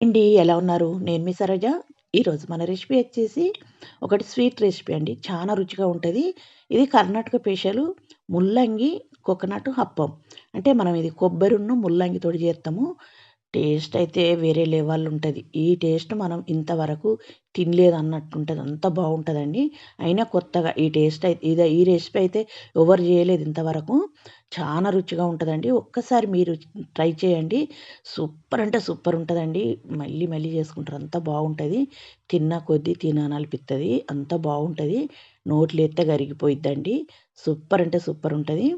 అండి ఎలా ఉన్నారు? నేను మీ సరోజ. ఈరోజు మన రెసిపీ వచ్చేసి ఒకటి స్వీట్ రెసిపీ అండి. చాలా రుచిగా ఉంటుంది. ఇది కర్ణాటక స్పెషల్ ముల్లంగి కోకోనట్ అప్పం అంటే మనం ఇది కొబ్బరిను ముల్లంగితోటి చేస్తాము. టేస్ట్ అయితే వేరే లెవెల్ ఉంటుంది. ఈ టేస్ట్ మనం ఇంతవరకు తినలేదు అన్నట్టు ఉంటుంది అంత బాగుంటుందండి. అయినా కొత్తగా ఈ టేస్ట్ అయితే ఇదే ఈ రెసిపీ అయితే ఎవరు చేయలేదు ఇంతవరకు. చాలా రుచిగా ఉంటుందండి. ఒక్కసారి మీరు ట్రై చేయండి. సూపర్ అంటే సూపర్ ఉంటుందండి. మళ్ళీ మళ్ళీ చేసుకుంటారు. అంత బాగుంటుంది. తిన్న కొద్దీ తినాలనిపిస్తుంది అంత బాగుంటుంది. నోట్లు ఎత్తే కరిగిపోయిద్దండి. సూపర్ అంటే సూపర్ ఉంటుంది.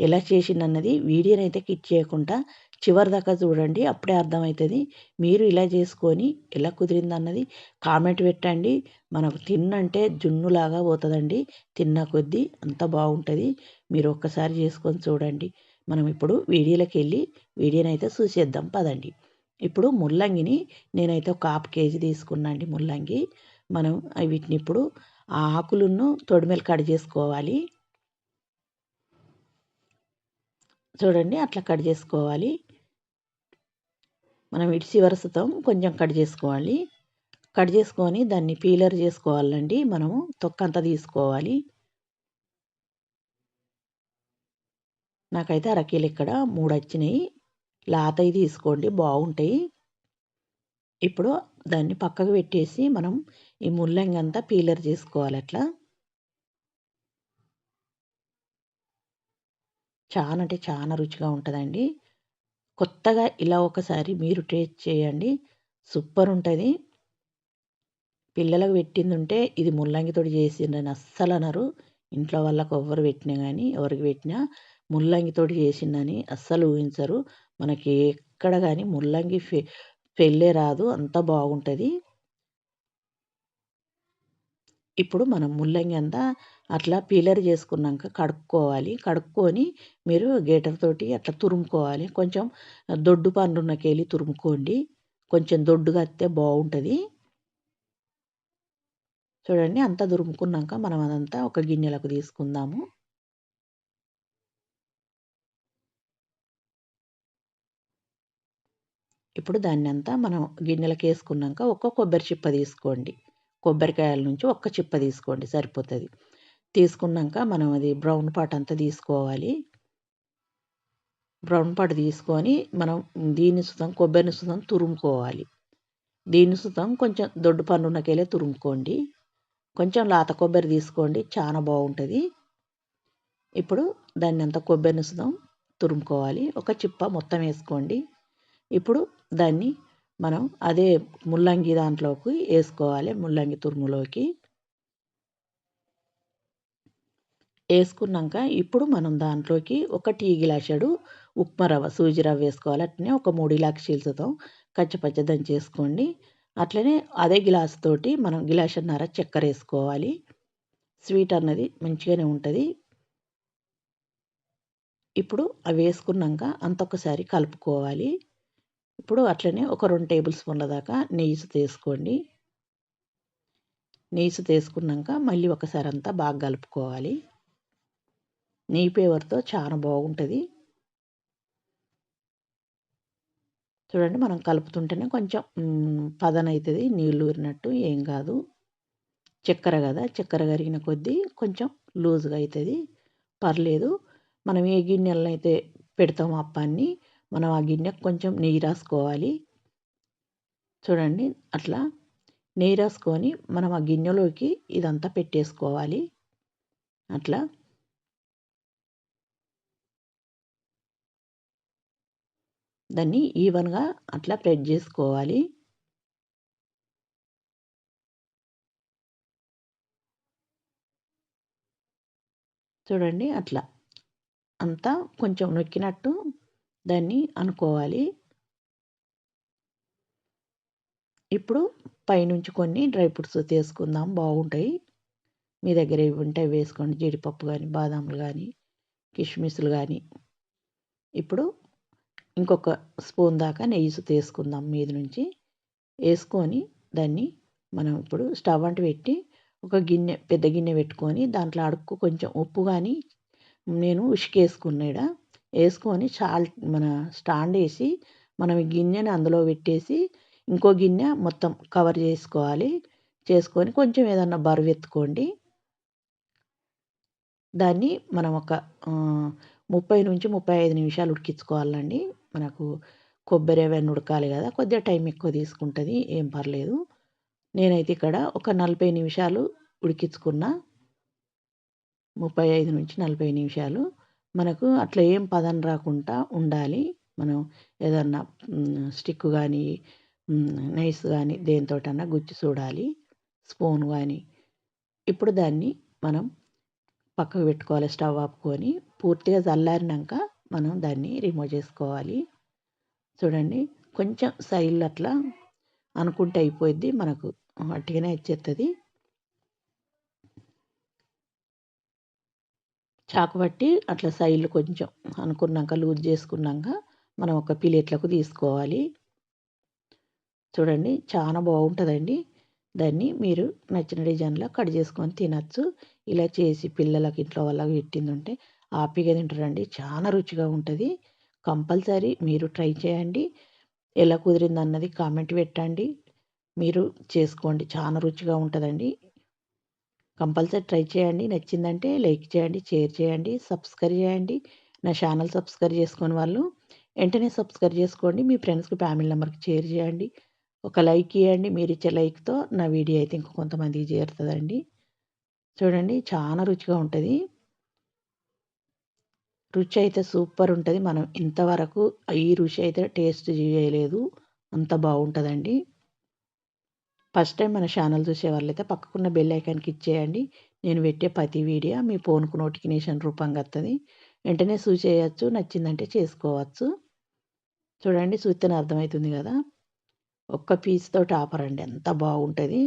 ఎలా చేసిందన్నది వీడియోనైతే కిట్ చేయకుండా చివరి దాకా చూడండి అప్పుడే అర్థమవుతుంది మీరు ఇలా చేసుకొని ఎలా కుదిరింది అన్నది కామెంట్ పెట్టండి. మనకు తిన్నంటే జున్నులాగా పోతుందండి. తిన్న కొద్దీ అంత బాగుంటుంది. మీరు ఒక్కసారి చేసుకొని చూడండి. మనం ఇప్పుడు వీడియోలోకి వెళ్ళి వీడియోని అయితే చూసేద్దాం పదండి. ఇప్పుడు ముల్లంగిని నేనైతే ఒక హాఫ్ కేజీ తీసుకున్నాండి ముల్లంగి. మనం వీటిని ఇప్పుడు ఆ ఆకులను తొడిమెలు కట్ చేసుకోవాలి. చూడండి అట్లా కట్ చేసుకోవాలి. మనం ఇడిసి వరుసతం కొంచెం కట్ చేసుకోవాలి. కట్ చేసుకొని దాన్ని పీలర్ చేసుకోవాలండి. మనము తొక్కంతా తీసుకోవాలి. నాకైతే అరకీలు ఇక్కడ మూడు వచ్చినాయి. లాతయి తీసుకోండి బాగుంటాయి. ఇప్పుడు దాన్ని పక్కకు పెట్టేసి మనం ఈ ముల్లంగి అంతా పీలర్ చేసుకోవాలి అట్లా. చాలా అంటే చాలా రుచిగా ఉంటుందండి. కొత్తగా ఇలా ఒకసారి మీరు టేస్ట్ చేయండి. సూపర్ ఉంటుంది. పిల్లలకు పెట్టింది ఉంటే ఇది ముల్లంగితోటి చేసిండ్రని అస్సలు అనరు. ఇంట్లో వాళ్ళకు ఎవరు పెట్టినా కానీ ఎవరికి పెట్టినా ముల్లంగితోటి చేసిందని అస్సలు ఊహించరు. మనకి ఎక్కడ కానీ ముల్లంగి ఫె పెళ్ళే రాదు. అంత బాగుంటుంది. ఇప్పుడు మనం ముల్లంగి అంతా అట్లా పీలర్ చేసుకున్నాక కడుక్కోవాలి. కడుక్కొని మీరు గేటర్ తోటి అట్లా తురుముకోవాలి. కొంచెం దొడ్డు పండున్నకెళ్ళి తురుముకోండి. కొంచెం దొడ్డుగా వస్తే బాగుంటుంది. చూడండి అంతా తురుముకున్నాక మనం అదంతా ఒక గిన్నెలకు తీసుకుందాము. ఇప్పుడు దాన్ని అంతా మనం గిన్నెలకు వేసుకున్నాక ఒక కొబ్బరి చిప్ప తీసుకోండి. కొబ్బరికాయల నుంచి ఒక్క చిప్ప తీసుకోండి సరిపోతుంది. తీసుకున్నాక మనం అది బ్రౌన్ పాట్ అంతా తీసుకోవాలి. బ్రౌన్ పాట్ తీసుకొని మనం దీన్ని సుతం కొబ్బరిని సుతం తురుముకోవాలి. దీన్ని సుతం కొంచెం దొడ్డు పండున్నకెళ్ళే తురుముకోండి. కొంచెం లాత కొబ్బరి తీసుకోండి చాలా బాగుంటుంది. ఇప్పుడు దాన్ని అంతా కొబ్బరిని సుతం తురుముకోవాలి. ఒక చిప్ప మొత్తం వేసుకోండి. ఇప్పుడు దాన్ని మనం అదే ముల్లంగి దాంట్లోకి వేసుకోవాలి ముల్లంగి తురుములోకి. వేసుకున్నాక ఇప్పుడు మనం దాంట్లోకి ఒక టీ గ్లాసుడు ఉప్మా రవ్వ సూజీ రవ్వ వేసుకోవాలి. అట్లనే ఒక మూడు ఇలాక్షీలతో కచ్చపచ్చ దంచేసుకోండి అట్లనే అదే గ్లాస్ తోటి మనం గ్లాసున్నర చక్కెర వేసుకోవాలి. స్వీట్ అన్నది మంచిగానే ఉంటుంది. ఇప్పుడు అవి వేసుకున్నాక అంతొకసారి కలుపుకోవాలి. ఇప్పుడు అట్లనే ఒక రెండు టేబుల్ స్పూన్ల దాకా నెయ్యి తీసుకోండి. నెయ్యి తీసుకున్నాక మళ్ళీ ఒకసారి అంతా బాగా కలుపుకోవాలి. నెయ్యి పేవర్తో చాలా బాగుంటుంది. చూడండి మనం కలుపుతుంటేనే కొంచెం పదన అవుతుంది నీళ్ళు ఊరినట్టు ఏం కాదు. చక్కెర కదా చక్కెర కరిగిన కొద్దీ కొంచెం లూజ్గా అవుతుంది పర్లేదు. మనం ఏ గిన్నెలను అయితే పెడతామో అప్పాన్ని మనం ఆ గిన్నెకు కొంచెం నెయ్యి రాసుకోవాలి. చూడండి అట్లా నెయ్యి రాసుకొని మనం ఆ గిన్నెలోకి ఇదంతా పెట్టేసుకోవాలి. అట్లా. దాన్ని ఈవెన్గా అట్లా ప్రెడ్ చేసుకోవాలి. చూడండి అట్లా. అంతా కొంచెం నొక్కినట్టు దాన్ని అనుకోవాలి. ఇప్పుడు పైనుంచి కొన్ని డ్రై ఫ్రూట్స్ తీసుకుందాం. బాగుంటాయి. మీ దగ్గర ఇవి ఉంటే వేసుకోండి. జీడిపప్పు కానీ బాదాములు కానీ కిస్మిస్లు కానీ ఇప్పుడు ఇంకొక స్పూన్ దాకా నెయ్యి తీసుకుందాం మీద నుంచి. వేసుకొని దాన్ని మనం ఇప్పుడు స్టవ్ అంటు పెట్టి ఒక గిన్నె పెద్ద గిన్నె పెట్టుకొని దాంట్లో అడుక్కు కొంచెం ఉప్పు కానీ నేను ఉసుకేసుకున్నాడ వేసుకొని చాల్ మన స్టాండ్ వేసి మనం ఈ గిన్నెని అందులో పెట్టేసి ఇంకో గిన్నె మొత్తం కవర్ చేసుకోవాలి. చేసుకొని కొంచెం ఏదన్నా బరువు ఎత్తుకోండి. దాన్ని మనం ఒక ముప్పై నుంచి ముప్పై ఐదు నిమిషాలు ఉడికించుకోవాలండి. మనకు కొబ్బరి అవన్నీ ఉడకాలి కదా కొద్దిగా టైం ఎక్కువ తీసుకుంటుంది ఏం పర్లేదు. నేనైతే ఇక్కడ ఒక నలభై నిమిషాలు ఉడికించుకున్న. ముప్పై ఐదు నుంచి నలభై నిమిషాలు. మనకు అట్లా ఏం పదం రాకుండా ఉండాలి. మనం ఏదన్నా స్టిక్ కానీ నైస్ కానీ దేనితోటన్నా గుచ్చి చూడాలి స్పూన్ కానీ ఇప్పుడు దాన్ని మనం పక్కకు పెట్టుకోవాలి స్టవ్ ఆపుకొని. పూర్తిగా చల్లారినాక మనం దాన్ని రిమూవ్ చేసుకోవాలి. చూడండి కొంచెం సైల్ అట్లా అనుకుంటే అయిపోద్ది మనకు. అట్టిగానే వచ్చేస్తుంది చాకు పట్టి అట్లా సైడ్లు కొంచెం అనుకున్నాక లూజ్ చేసుకున్నాక మనం ఒక ప్లేట్లకు తీసుకోవాలి. చూడండి చాలా బాగుంటుందండి. దాన్ని మీరు నచ్చిన డిజైన్లో కట్ చేసుకొని తినచ్చు. ఇలా చేసి పిల్లలకి ఇంట్లో వాళ్ళకి పెట్టిందంటే హ్యాపీగా తింటారండి. చాలా రుచిగా ఉంటుంది. కంపల్సరీ మీరు ట్రై చేయండి. ఎలా కుదిరింది అన్నది కామెంట్ పెట్టండి. మీరు చేసుకోండి. చాలా రుచిగా ఉంటుందండి. కంపల్సరీ ట్రై చేయండి. నచ్చిందంటే లైక్ చేయండి షేర్ చేయండి సబ్స్క్రైబ్ చేయండి. నా ఛానల్ సబ్స్క్రైబ్ చేసుకుని వాళ్ళు వెంటనే సబ్స్క్రైబ్ చేసుకోండి. మీ ఫ్రెండ్స్కి ఫ్యామిలీ నెంబర్కి షేర్ చేయండి. ఒక లైక్ ఇవ్వండి మీరు ఇచ్చే లైక్తో నా వీడియో అయితే ఇంకా కొంతమందికి చేరుతుందండి. చూడండి చాలా రుచిగా ఉంటుంది. రుచి అయితే సూపర్ ఉంటుంది. మనం ఇంతవరకు ఈ రుచి అయితే టేస్ట్ చేయలేదు. అంత బాగుంటుందండి. ఫస్ట్ టైం మన ఛానల్ చూసే వాళ్ళైతే పక్కకున్న బెల్ ఐకాన్కి ఇచ్చేయండి నేను పెట్టే ప్రతి వీడియో మీ ఫోన్కు నోటిఫికేషన్ రూపంగా వస్తుంది వెంటనే చూసేయచ్చు నచ్చిందంటే చేసుకోవచ్చు. చూడండి చూస్తేనే అర్థమవుతుంది కదా. ఒక్క పీస్తో టాపర్ అండి. ఎంత బాగుంటుంది.